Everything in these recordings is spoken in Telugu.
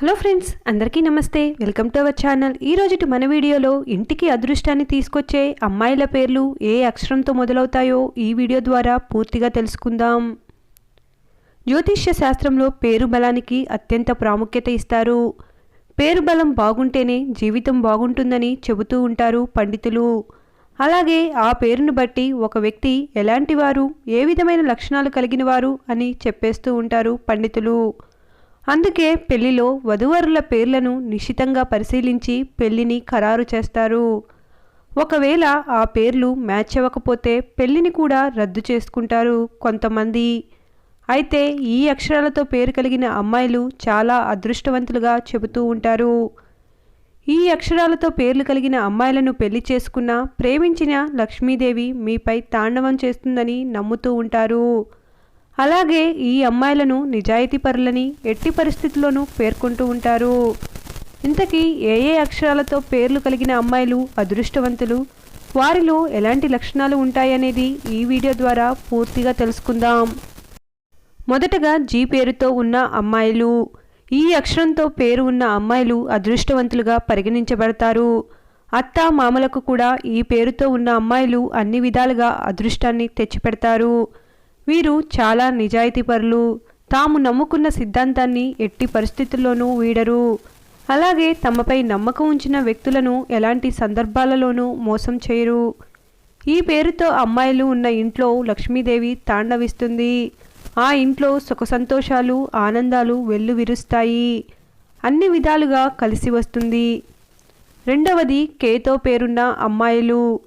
హలో ఫ్రెండ్స్ అందరికీ నమస్తే. Welcome to our channel. ఈ మన వీడియోలో ఇంటికి అదృష్టాన్ని తీసుకొచ్చే అమ్మాయిల పేర్లు ఏ అక్షరంతో మొదలవుతాయో ఈ వీడియో ద్వారా పూర్తిగా తెలుసుకుందాం. జ్యోతిష్య శాస్త్రంలో పేరు బలానికి అత్యంత ప్రాముఖ్యత ఇస్తారు. పేరు బలం బాగుంటేనే జీవితం బాగుంటుందని చెబుతూ ఉంటారు పండితులు. అలాగే ఆ పేరును బట్టి ఒక వ్యక్తి ఎలాంటి వారు ఏ విధమైన లక్షణాలు కలిగిన వారు అని చెప్పేస్తూ ఉంటారు పండితులు. అందుకే పెళ్ళిలో వధువరుల పేర్లను నిశితంగా పరిశీలించి పెళ్ళిని ఖరారు చేస్తారు. ఒకవేళ ఆ పేర్లు మ్యాచ్ అవ్వకపోతే పెళ్ళిని కూడా రద్దు చేసుకుంటారు కొంతమంది. అయితే ఈ అక్షరాలతో పేరు కలిగిన అమ్మాయిలు చాలా అదృష్టవంతులుగా చెబుతూ ఉంటారు. ఈ అక్షరాలతో పేర్లు కలిగిన అమ్మాయిలను పెళ్ళి చేసుకున్న ప్రేమించిన లక్ష్మీదేవి మీపై తాండవం చేస్తుందని నమ్ముతూ ఉంటారు. అలాగే ఈ అమ్మాయిలను నిజాయితీ పరులని ఎట్టి పరిస్థితుల్లోనూ పేర్కొంటూ ఉంటారు. ఇంతకీ ఏ ఏ అక్షరాలతో పేర్లు కలిగిన అమ్మాయిలు అదృష్టవంతులు వారిలో ఎలాంటి లక్షణాలు ఉంటాయనేది ఈ వీడియో ద్వారా పూర్తిగా తెలుసుకుందాం. మొదటగా జీ పేరుతో ఉన్న అమ్మాయిలు. ఈ అక్షరంతో పేరు ఉన్న అమ్మాయిలు అదృష్టవంతులుగా పరిగణించబడతారు. అత్త మామలకు కూడా ఈ పేరుతో ఉన్న అమ్మాయిలు అన్ని విధాలుగా అదృష్టాన్ని తెచ్చిపెడతారు. వీరు చాలా నిజాయితీపరులు. తాము నమ్ముకున్న సిద్ధాంతాన్ని ఎట్టి పరిస్థితుల్లోనూ వీడరు. అలాగే తమపై నమ్మకం ఉంచిన వ్యక్తులను ఎలాంటి సందర్భాలలోనూ మోసం చేయరు. ఈ పేరుతో అమ్మాయిలు ఉన్న ఇంట్లో లక్ష్మీదేవి తాండవిస్తుంది. ఆ ఇంట్లో సుఖ సంతోషాలు ఆనందాలు వెల్లువిరుస్తాయి అన్ని విధాలుగా కలిసి వస్తుంది. రెండవది కేతో పేరున్న అమ్మాయిలు.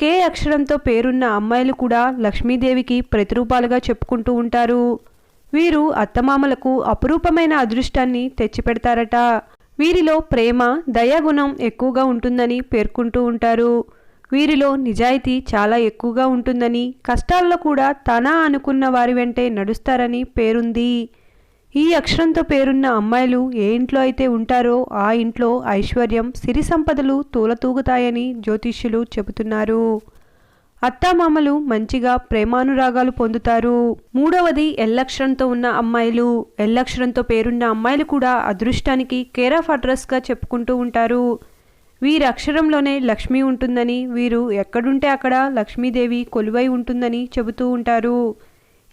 కే అక్షరంతో పేరున్న అమ్మాయిలు కూడా లక్ష్మీదేవికి ప్రతిరూపాలుగా చెప్పుకుంటూ ఉంటారు. వీరు అత్తమామలకు అపురూపమైన అదృష్టాన్ని తెచ్చిపెడతారట. వీరిలో ప్రేమ దయాగుణం ఎక్కువగా ఉంటుందని పేర్కొంటూ ఉంటారు. వీరిలో నిజాయితీ చాలా ఎక్కువగా ఉంటుందని కష్టాల్లో కూడా తన అనుకున్న వారి వెంటే నడుస్తారని పేరుంది. ఈ అక్షరంతో పేరున్న అమ్మాయిలు ఏ ఇంట్లో అయితే ఉంటారో ఆ ఇంట్లో ఐశ్వర్యం సిరి సంపదలు తూలతూగుతాయని జ్యోతిష్యులు చెబుతున్నారు. అత్తామామలు మంచిగా ప్రేమానురాగాలు పొందుతారు. మూడవది ఎల్లక్షరంతో ఉన్న అమ్మాయిలు. ఎల్లక్షరంతో పేరున్న అమ్మాయిలు కూడా అదృష్టానికి కేర్ ఆఫ్ అడ్రస్గా చెప్పుకుంటూ ఉంటారు. వీరి అక్షరంలోనే లక్ష్మి ఉంటుందని వీరు ఎక్కడుంటే అక్కడ లక్ష్మీదేవి కొలువై ఉంటుందని చెబుతూ ఉంటారు.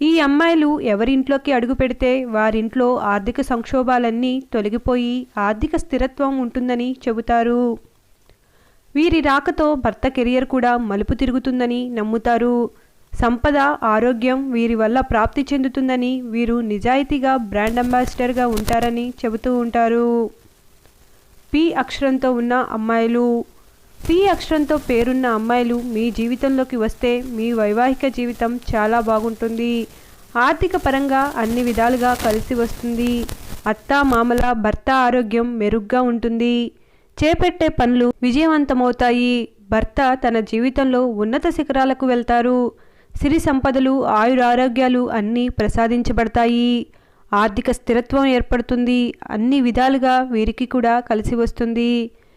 ఈ అమ్మాయిలు ఎవరింట్లోకి అడుగు పెడితే వారింట్లో ఆర్థిక సంక్షోభాలన్నీ తొలగిపోయి ఆర్థిక స్థిరత్వం ఉంటుందని చెబుతారు. వీరి రాకతో భర్త కెరియర్ కూడా మలుపు తిరుగుతుందని నమ్ముతారు. సంపద ఆరోగ్యం వీరి వల్ల ప్రాప్తి చెందుతుందని వీరు నిజాయితీగా బ్రాండ్ అంబాసిడర్గా ఉంటారని చెబుతూ ఉంటారు. పి. అక్షరంతో ఉన్న అమ్మాయిలు పి అక్షరంతో పేరున్న అమ్మాయిలు మీ జీవితంలోకి వస్తే మీ వైవాహిక జీవితం చాలా బాగుంటుంది. ఆర్థిక పరంగా అన్ని విధాలుగా కలిసి వస్తుంది. అత్త మామల భర్త ఆరోగ్యం మెరుగ్గా ఉంటుంది. చేపట్టే పనులు విజయవంతమవుతాయి. భర్త తన జీవితంలో ఉన్నత శిఖరాలకు వెళ్తారు. సిరి సంపదలు ఆయురారోగ్యాలు అన్నీ ప్రసాదించబడతాయి. ఆర్థిక స్థిరత్వం ఏర్పడుతుంది. అన్ని విధాలుగా వీరికి కూడా కలిసి వస్తుంది.